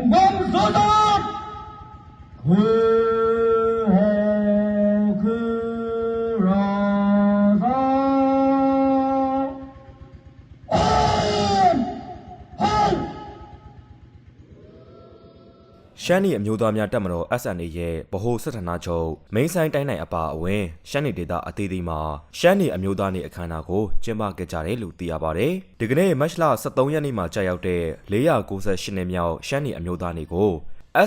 영광 소속 ရှမ်းနီအမျိုးသားများတက်မတော် SNA ရဲ့ဗဟိုစစ်ဌာနချုပ်မိန်းဆိုင်တိုင်းနိုင်အပါအဝင်ရှမ်းနီဒေသအသီးသီးမှာရှမ်းနီအမျိုးသားနေ့အခမ်းအနားကိုကျင်းပခဲ့ကြတယ်လို့သိရပါတယ်။ဒီကနေ့မတ်လ23ရက်နေ့မှာကြာရောက်တဲ့498နှစ်မြောက်ရှမ်းနီအမျိုးသားနေ့ကို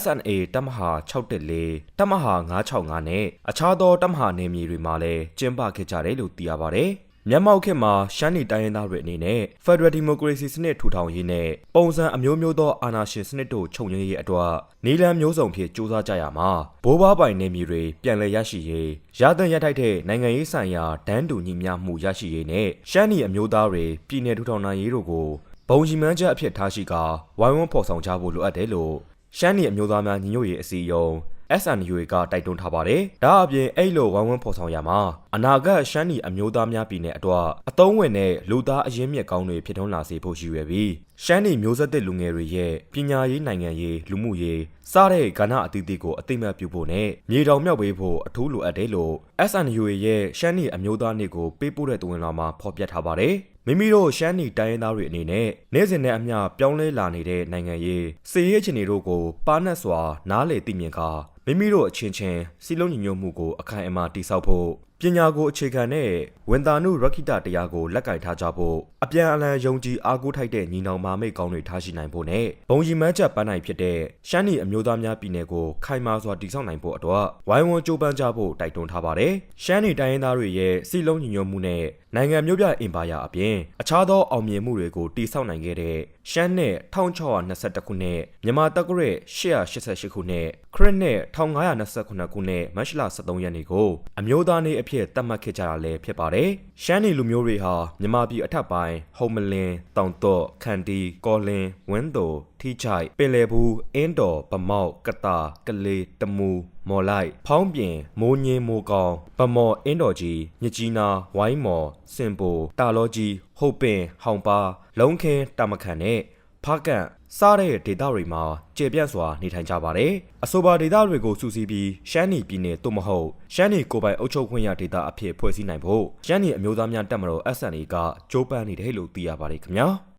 SNA တပ်မဟာ614တပ်မဟာ965နဲ့အခြားသောတပ်မဟာနယ်မြေတွေမှာလည်းကျင်းပခဲ့ကြတယ်လို့သိရပါတယ်။ မြန်မာခေတ်မှာရှမ်းနီတိုင်းရင်းသားတွေအနေနဲ့ Federal Democracy စနစ်ထူထောင်ရေးနဲ့ပုံစံအမျိုးမျိုးသောအာဏာရှင်စနစ်တို့ချုပ်ငြိမ်းရေးအတွက်နီလန်မျိုးစုံဖြင့်စူးစမ်းကြရမှာဘိုးဘွားပိုင်နေမြေတွေပြန်လည်ရရှိရေးရသင့်ရထိုက်တဲ့နိုင်ငံရေးဆိုင်ရာဒန်းတူညီမျှမှုရရှိရေးနဲ့ရှမ်းနီအမျိုးသားတွေပြည်내ထူထောင်နိုင်ရေးတို့ကိုဘုံကြီးမှန်းချက်အဖြစ်ထားရှိကာဝိုင်းဝန်းဖော်ဆောင်ကြဖို့လိုအပ်တယ်လို့ရှမ်းနီအမျိုးသားများညီညွတ်ရေးအစည်းအရုံး SNU ကတိုက်တွန်းထားပါတယ်။ဒါအပြင်အဲ့လိုဝိုင်းဝန်းဖော်ဆောင်ရမှာအနာဂတ်ရှမ်းနီအမျိုးသားများပြည်နယ်အတွက်အသုံးဝင်တဲ့လူသားအရင်းမြစ်ကောင်းတွေဖြစ်ထွန်းလာစေဖို့ရှိရပြီးရှမ်းနီမျိုးဆက်သစ်လူငယ်တွေရဲ့ပညာရေးနိုင်ငံရေးလူမှုရေးစတဲ့ကဏ္ဍအသီးသီးကိုအသိမှတ်ပြုဖို့နဲ့မြေတောင်မြောက်ပေးဖို့အထူးလိုအပ်တယ်လို့ SNU ရဲ့ရှမ်းနီအမျိုးသားနေ့ကိုပေးပို့တဲ့တွင်လာမှာဖော်ပြထားပါတယ်။မိမိတို့ရှမ်းနီတိုင်းရင်းသားတွေအနေနဲ့နေ့စဉ်နဲ့အမျှပြောင်းလဲလာနေတဲ့နိုင်ငံရေးစီရေးအခြေအနေတို့ကိုပါနတ်စွာနားလေသိမြင်ကာမိမိတို့အချင်းချင်းစီလုံးညီညွတ်မှုကိုအခိုင်အမာတည်ဆောက်ဖို့ ပညာကိုအခြေခံတဲ့ဝန်တာနုရခိတတရားကိုလက်ကင်ထားကြဖို့အပြန်အလှန်ယုံကြည်အားကိုးထိုက်တဲ့ညီနောင်မာမိတ်ကောင်းတွေထားရှိနိုင်ဖို့နဲ့ဘုံရီမန်းချက်ပန်းနိုင်ဖြစ်တဲ့ရှမ်းနီအမျိုးသားများပြည်နယ်ကိုခိုင်မာစွာတည်ဆောက်နိုင်ဖို့အတွက်ဝိုင်းဝန်းကြိုးပမ်းကြဖို့တိုက်တွန်းထားပါတယ်။ရှမ်းနီတိုင်းရင်းသားတွေရဲ့စီလုံးညီညွတ်မှုနဲ့ နိုင်ငံမျိုးပြအင်ပါယာအပြင်အခြားသောအောင်မြင်မှုတွေကိုတည်ဆောက်နိုင်ခဲ့တဲ့ရှမ်းနဲ့1621ခုနှစ်မြန်မာတက္ကရာ888ခုနှစ်ခရစ်နဲ့1529ခုနှစ်မတ်လ23ရက်နေ့ကိုအမျိုးသားနေ့အဖြစ်သတ်မှတ်ခဲ့ကြတာလည်းဖြစ်ပါတယ်။ရှမ်းနီလူမျိုးတွေဟာမြန်မာပြည်အထက်ပိုင်းဟုံမလင်းတောင်တော့ခန်တီကောလင်းဝင်းတို ထီချိုက်ပင်လယ်ဘူးအင်းတော်ဗမောက်ကတာကလေးတမူမော်လိုက်ဖောင်းပြင်မိုးညင်းမိုးကောင်းဗမော်အင်းတော်ကြီးမြကြီးနာဝိုင်းမော်စင်ပိုတာလောကြီးဟုတ်ပင်ဟောင်ပါလုံးခင်းတာမခန်နဲ့ဖားကန်စားတဲ့ဒေသတွေမှာကျေပြန့်စွာနေထိုင်ကြပါတယ်။အဆိုပါဒေသတွေကိုစုစည်းပြီးရှမ်းနီပြည်နယ်သို့မဟုတ်ရှမ်းနီကိုယ်ပိုင်အုပ်ချုပ်ခွင့်ရဒေသအဖြစ်ဖွဲ့စည်းနိုင်ဖို့ရှမ်းနီအမျိုးသားများတက်မတော် SNA ကကြိုးပမ်းနေတယ်လို့သိရပါတယ်ခင်ဗျာ။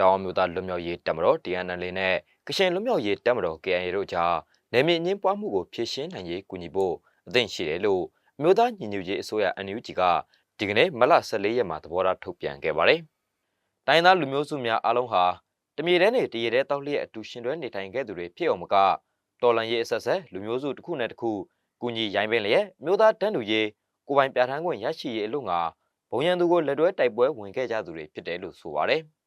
တောင်အမျိုးသားလွတ်မြောက်ရေးတပ်မတော် DNL နဲ့ကချင်လွတ်မြောက်ရေးတပ်မတော် KIA တို့ကြားနယ်မြေအငင်းပွားမှုကိုဖြေရှင်းနိုင်ရေးကူညီဖို့အသင့်ရှိတယ်လို့အမျိုးသားညီညွတ်ရေးအစိုးရ NUG ကဒီကနေ့မလ14ရက်မှာသဘောထားထုတ်ပြန်ခဲ့ပါတယ်။တိုင်းသားလူမျိုးစုများအားလုံးဟာတမြေတဲနဲ့တရေတဲတောက်လျက်အတူရှင်တွဲနေထိုင်ခဲ့သူတွေဖြစ်အောင်မကတော်လန်ရေးအဆက်ဆက်လူမျိုးစုတစ်ခုနဲ့တစ်ခုကူညီရိုင်းပင်လျက်မျိုးသားတန်းတူရေးကိုယ်ပိုင်ပြဋ္ဌာန်းခွင့်ရရှိရေးအလို့ငါဘုံရန်သူကိုလက်တွဲတိုက်ပွဲဝင်ခဲ့ကြသူတွေဖြစ်တယ်လို့ဆိုပါတယ်။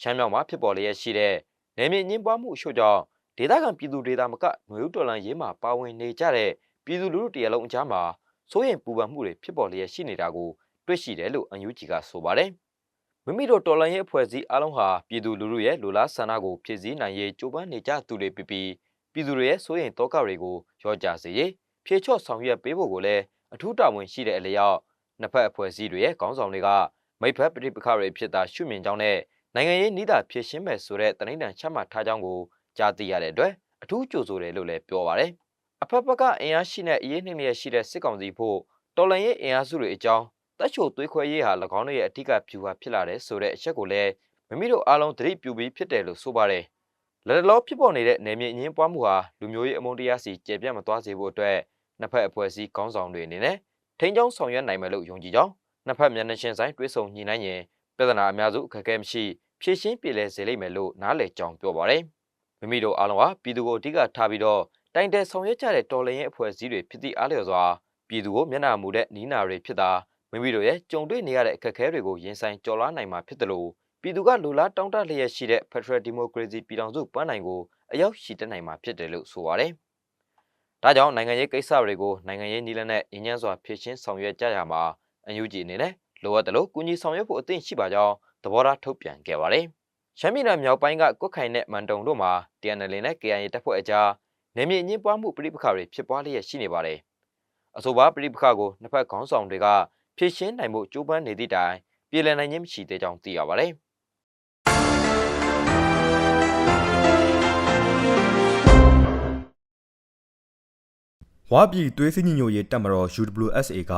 ရှမ်းမြောက်မှာဖြစ်ပေါ်လျက်ရှိတဲ့နယ်မြေညှင်းပွားမှုအချို့ကြောင့်ဒေသခံပြည်သူဒေသမကຫນွေဦးတော်လန်ရေးမှာပါဝင်နေကြတဲ့ပြည်သူလူထုတရလုံးအကြားမှာစိုးရိမ်ပူပန်မှုတွေဖြစ်ပေါ်လျက်ရှိနေတာကိုတွေ့ရှိတယ်လို့အန်ယူဂျီကဆိုပါတယ်။မိမိတို့တော်လန်ရေးအဖွဲ့အစည်းအားလုံးဟာပြည်သူလူထုရဲ့လူလားဆန္ဒကိုဖြည့်ဆည်းနိုင်ရေးကြိုးပမ်းနေကြသူတွေဖြစ်ပြီးပြည်သူတွေရဲ့စိုးရိမ်တောကတွေကိုရောကြစေရေးဖြေချော့ဆောင်ရွက်ပေးဖို့ကိုလည်းအထူးတာဝန်ရှိတဲ့အလျောက်နှစ်ဖက်အဖွဲ့အစည်းတွေရဲ့ခေါင်းဆောင်တွေကမိဖက်ပဋိပက္ခတွေဖြစ်တာရှုမြင်ကြောင်းနဲ့ နိုင်ငံရေးနှီးတာဖြည့်ရှင်းမယ်ဆိုတဲ့တနိဒံချမှတ်ထားကြောင်းကိုကြားသိရတဲ့အတွက်အထူးကြိုဆိုတယ်လို့လည်းပြောပါရယ်အဖက်ဖက်ကအင်အားရှိတဲ့အရေးနှိမ့်လျက်ရှိတဲ့စစ်ကောင်စီဖို့တော်လန်ရေးအင်အားစုတွေအကြောင်းတက်ချိုသွေးခွဲရေးဟာ၎င်းတို့ရဲ့အထူးဖြူဟာဖြစ်လာတဲ့ဆိုတဲ့အချက်ကိုလည်းမိမိတို့အားလုံးသတိပြုပြီးဖြစ်တယ်လို့ဆိုပါတယ်လက်လောဖြစ်ပေါ်နေတဲ့နယ်မြေအငင်းပွားမှုဟာလူမျိုးရေးအမုန်းတရားစီကျေပြန့်မသွားစေဖို့အတွက်နှစ်ဖက်အဖွဲ့အစည်းခေါင်းဆောင်တွေအနေနဲ့ထိန်းကျောင်းဆောင်ရွက်နိုင်မယ်လို့ယုံကြည်ကြောင်းနှစ်ဖက်မျက်နှာချင်းဆိုင်တွဲဆုံညှိနှိုင်းရင်ပြဿနာအများစုအခက်အခဲမရှိဖြည့်ရှင်းပြည်လဲစေလိမ့်မယ်လို့နားလည်ကြောင်းပြောပါတယ်မိမိတို့အားလုံးဟာပြည်သူကိုအဓိကထားပြီးတော့တိုင်တယ်ဆောင်ရွက်ကြတဲ့တော်လှန်ရေးအဖွဲ့အစည်းတွေဖြစ်သည့်အားလျော်စွာပြည်သူကိုမျက်နှာမူတဲ့နီးနာတွေဖြစ်တာမိမိတို့ရဲ့ကြုံတွေ့နေရတဲ့အခက်အခဲတွေကိုရင်ဆိုင်ကျော်လွှားနိုင်မှာဖြစ်တယ်လို့ပြည်သူကလူလားတောင်းတလျက်ရှိတဲ့ Federal Democracy ပြည်ထောင်စုပန်းနိုင်ကိုအရောက်ရှိတက်နိုင်မှာဖြစ်တယ်လို့ဆိုပါတယ်။ဒါကြောင့်နိုင်ငံရေးကိစ္စတွေကိုနိုင်ငံရေးနည်းလမ်းနဲ့အញ្ញမ်းစွာဖြည့်ရှင်းဆောင်ရွက်ကြရမှာအန်ယူဂျီအနေနဲ့လိုအပ်တယ်လို့ကူညီဆောင်ရွက်ဖို့အသင့်ရှိပါကြောင်း သဘောထားထုတ်ပြန်ခဲ့ပါတယ်ရှမ်းပြည်နယ်မြောက်ပိုင်းကကွတ်ခိုင်နဲ့မန်တုံတို့မှာ TNL နဲ့ KIA တပ်ဖွဲ့အကြားနေမြေအငင်းပွားမှုပြိပခါတွေဖြစ်ပွားလျက်ရှိနေပါတယ်။အဆိုပါပြိပခါကိုနှစ်ဖက်ခေါင်းဆောင်တွေကဖြည့်ရှင်းနိုင်မှုကြိုးပမ်းနေသည့်တိုင်ပြည်လည်နိုင်ခြင်းမရှိသေးကြောင်းသိရပါတယ်။ ဝါပြည်သွေးစည်းညီညွတ်ရေးတပ်မတော် UWSA က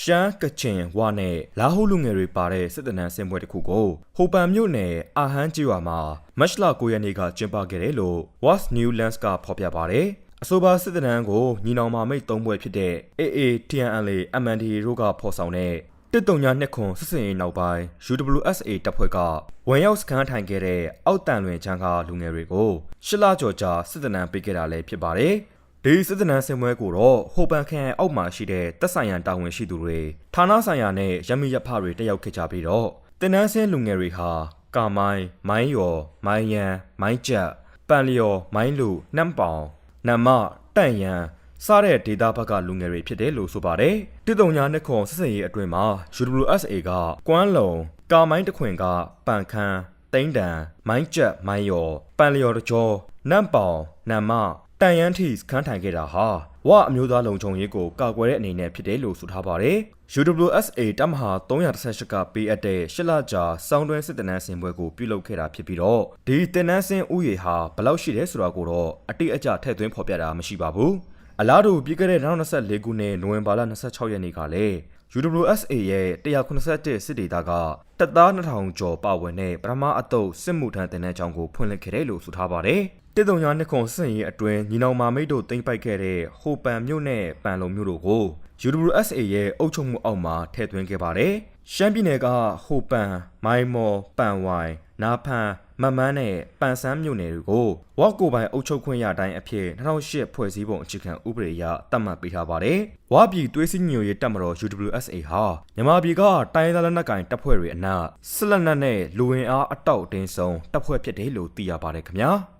ရှမ်းကချင်ဝါနဲ့လာဟုလူငယ်တွေပါတဲ့စစ်တပ်နန်းစင်ပွဲတစ်ခုကိုဟိုပန်မြို့နယ်အာဟန်းကျွာမှာမတ်လ9ရက်နေ့ကကျင်းပခဲ့တယ်လို့ What's New Lands ကဖော်ပြပါတယ်အဆိုပါစစ်တပ်နန်းကိုညီနောင်မာမိတ်သုံးဘွဲဖြစ်တဲ့ AA TNLA MNDA တို့ကဖော်ဆောင်တဲ့တစ်တုံညာနှစ်ခွန်စစ်စင်ရေးနောက်ပိုင်း UWSA တပ်ဖွဲ့ကဝန်ရောက်စခန်းထိုင်ခဲ့တဲ့အောက်တန်လွင်ချမ်းကလူငယ်တွေကိုရှစ်လကျော်ကြာစစ်တပ်နန်းပေးခဲ့တာလည်းဖြစ်ပါတယ် ဒီစစ်တပ်နန်းစင်ပွဲကိုတော့ဟိုပန်ခရိုင်အောက်မှာရှိတဲ့တပ်ဆိုင်ရာတာဝန်ရှိသူတွေဌာနဆိုင်ရာနဲ့ရမီရဖတွေတက်ရောက်ခဲ့ကြပြီးတော့တင်နန်းစင်းလူငယ်တွေဟာကာမိုင်းမိုင်းယော်မိုင်းယန်မိုင်းကျက်ပန်လျော်မိုင်းလူနှမ်ပောင်နမ်မတန့်ယန်စားတဲ့ဒေတာဘက်ကလူငယ်တွေဖြစ်တယ်လို့ဆိုပါတယ်တိတုံညာနှစ်ခွန်စစ်စင်ရေးအတွင်မှာ UWSA ကကွမ်းလုံကာမိုင်းတခွင်ကပန်ခမ်းတိန်တန်မိုင်းကျက်မိုင်းယော်ပန်လျော်တကြောနမ်ပောင်နမ်မ တန်ယန်းထီစခန်းထိုင်ခဲ့တာဟာဝအမျိုးသားလုံခြုံရေးကိုကာကွယ်တဲ့အနေနဲ့ဖြစ်တယ်လို့ဆိုထားပါတယ်။ UWSA တမဟာ318ကပေးအပ်တဲ့ရှစ်လကြာစောင်းတွင်းစစ်တနန်းစင်ပွဲကိုပြုလုပ်ခဲ့တာဖြစ်ပြီးတော့ဒီတင်နန်းစင်ဥယေဟာဘယ်လောက်ရှိတယ်ဆိုတာကိုတော့အတိအကျထည့်သွင်းဖော်ပြတာမရှိပါဘူး။အလားတူပြီးခဲ့တဲ့2024ခုနှစ်နိုဝင်ဘာလ26ရက်နေ့ကလည်း UWSA ရဲ့181စစ်ဒေသကတပ်သား2000ကျော်ပါဝင်တဲ့ပထမအတုပ်စစ်မှုထမ်းတင်တဲ့ကြောင်းကိုဖွင့်လှစ်ခဲ့တယ်လို့ဆိုထားပါတယ်။ တစ်တုံညာနှစ်ခွန်စစ်ရင်အတွင်းညီနောင်မာမိတ်တို့တင်ပိုက်ခဲ့တဲ့ဟိုပန်မြို့နဲ့ပန်လုံမြို့တို့ကို UWSA ရဲ့အုပ်ချုပ်မှုအောက်မှာထည့်သွင်းခဲ့ပါတယ်။ရှမ်းပြည်နယ်ကဟိုပန်မိုင်းမော်ပန်ဝိုင်နာဖန်မမန်းနဲ့ပန်ဆန်းမြို့နယ်တွေကိုဝက်ကိုပိုင်အုပ်ချုပ်ခွင့်ရတိုင်းအဖြစ်2008ဖွဲ့စည်းပုံအခြေခံဥပဒေအရသတ်မှတ်ပေးထားပါတယ်။ဝါပြည်သွေးစည်းညိုရေးတပ်မတော် UWSA ဟာမြန်မာပြည်ကတိုင်းသားလက်နက်ကိုင်တပ်ဖွဲ့တွေအနက်စစ်လက်နက်နဲ့လူဝင်အားအတောက်အတင်းဆုံးတပ်ဖွဲ့ဖြစ်တယ်လို့သိရပါတယ်ခင်ဗျာ။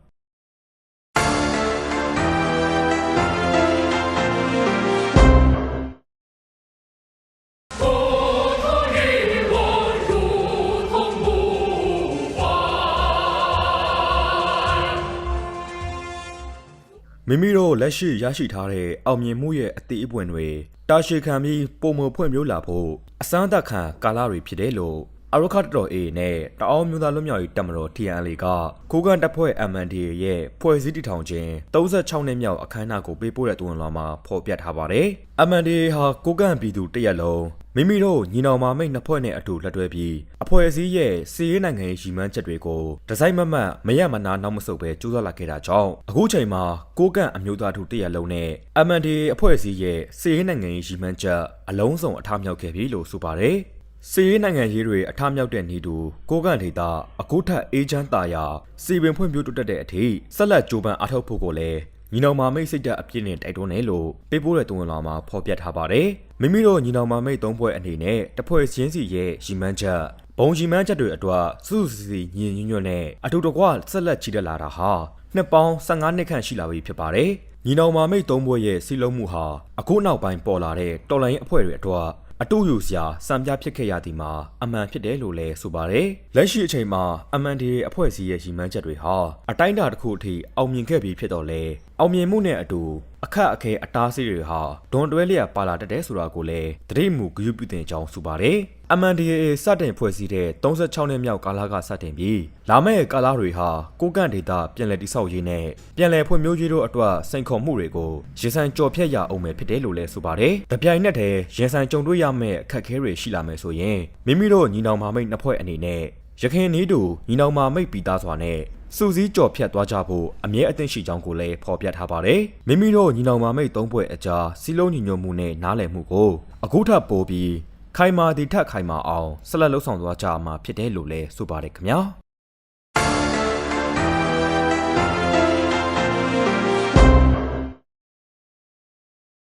မိမိတို့လက်ရှိရရှိထားတဲ့အောင်မြင်မှုရဲ့အသေးအပွင့်တွေတာရှည်ခံပြီးပုံမဖွင့်မျိုးလာဖို့အစမ်းသက်ခံကာလတွေဖြစ်တယ်လို့ အရခတ်တော် A နဲ့တအောင်းမျိုးသားလွတ်မြောက်ရေးတပ်မတော် TNL ကကိုကန်တပ်ဖွဲ့ MNDA ရဲ့ဖွဲ့စည်းတည်ထောင်ခြင်း36နှစ်မြောက်အခမ်းအနားကိုပေးပို့တဲ့တွင်လာမှာဖော်ပြထားပါတယ်။ MNDA ဟာကိုကန်ပြည်သူတရက်လုံးမိမိတို့ညီနောင်မာမိတ်နှစ်ဖွဲ့နဲ့အတူလက်တွဲပြီးအဖွဲ့အစည်းရဲ့စီးရေးနိုင်ငံရေးရည်မှန်းချက်တွေကိုဒီဇိုင်းမမတ်မရမနာနောက်မဆုတ်ပဲကြိုးစားလာခဲ့တာကြောင့်အခုချိန်မှာကိုကန်အမျိုးသားတို့တရက်လုံးနဲ့ MNDA အဖွဲ့အစည်းရဲ့စီးရေးနိုင်ငံရေးရည်မှန်းချက်အလုံးစုံအထားမြောက်ခဲ့ပြီလို့ဆိုပါတယ်။ စီးရေးနိုင်ငံရေးတွေအထားမြောက်တဲ့နေတူကိုကန်ဒေတာအခုထက်အေးချမ်းသာယာစီပင်ဖွံ့ဖြိုးတိုးတက်တဲ့အထိဆက်လက်ကြိုးပမ်းအားထုတ်ဖို့ကိုလည်းညီနောင်မာမိတ်စိတ်ဓာတ်အပြည့်နဲ့တိုက်တွန်းတယ်လို့ပေးပို့တဲ့တွင်လာမှာဖော်ပြထားပါတယ်။မိမိတို့ညီနောင်မာမိတ်သုံးဖွဲ့အနေနဲ့တဖွဲ့ချင်းစီရဲ့ရည်မှန်းချက်ဘုံရည်မှန်းချက်တွေအတွက်စုစုစည်းစည်းညီညွတ်ညွတ်နဲ့အတူတကွဆက်လက်ချီတက်လာတာဟာနှစ်ပေါင်း15နှစ်ခန့်ရှိလာပြီဖြစ်ပါတယ်။ညီနောင်မာမိတ်သုံးဖွဲ့ရဲ့စီလုံးမှုဟာအခုနောက်ပိုင်းပေါ်လာတဲ့တော်လိုင်းအဖွဲ့တွေအတွက် အတူယူစရာစံပြဖြစ်ခဲ့ရသည်မှာအမှန်ဖြစ်တယ်လို့လည်းဆိုပါတယ်။လက်ရှိအချိန်မှာ MNDA အဖွဲ့အစည်းရဲ့ရည်မှန်းချက်တွေဟာအတိုင်းအတာတစ်ခုအထိအောင်မြင်ခဲ့ပြီးဖြစ်တော့လေ အောင်မြင်မှုနဲ့အတူအခက်အခဲအတားအဆီးတွေဟာဒွန်တွဲလျက်ပါလာတတ်တယ်ဆိုတာကိုလည်းတတိမူဂရုပြုတင်ကြောင်းဆိုပါတယ်။ MNDAA စတင်ဖွဲ့စည်းတဲ့36နှစ်မြောက်ကာလကစတင်ပြီးလာမယ့်ကာလတွေဟာကိုကန့်ဒေတာပြည်လည်တိဆောက်ရေးနဲ့ပြည်လည်ဖွံ့ဖြိုးရေးတို့အတွက်စိန်ခေါ်မှုတွေကိုရင်ဆိုင်ကြော်ဖြတ်ရအောင်မယ်ဖြစ်တယ်လို့လည်းဆိုပါတယ်။တပြိုင်နက်တည်းရင်ဆိုင်ကြုံတွေ့ရမယ့်အခက်အခဲတွေရှိလာမယ်ဆိုရင်မိမိတို့ညီနောင်မာမိတ်နှစ်ဖွဲ့အနေနဲ့ ရခိုင်နေတူညီနောင်မာမိတ်ပီသားစွာနဲ့စူစည်းကြော်ဖြတ်သွားကြဖို့အမြဲအသင့်ရှိကြောင်းကိုလည်းဖော်ပြထားပါတယ်။မိမိတို့ညီနောင်မာမိတ်သုံးဖွဲ့အကြားစီလုံးညီညွတ်မှုနဲ့နားလည်မှုကိုအခုထပ်ပိုးပြီးခိုင်မာတည်ထက်ခိုင်မာအောင်ဆက်လက်လှုပ်ဆောင်သွားကြမှာဖြစ်တယ်လို့လည်းဆိုပါတယ်ခင်ဗျာ။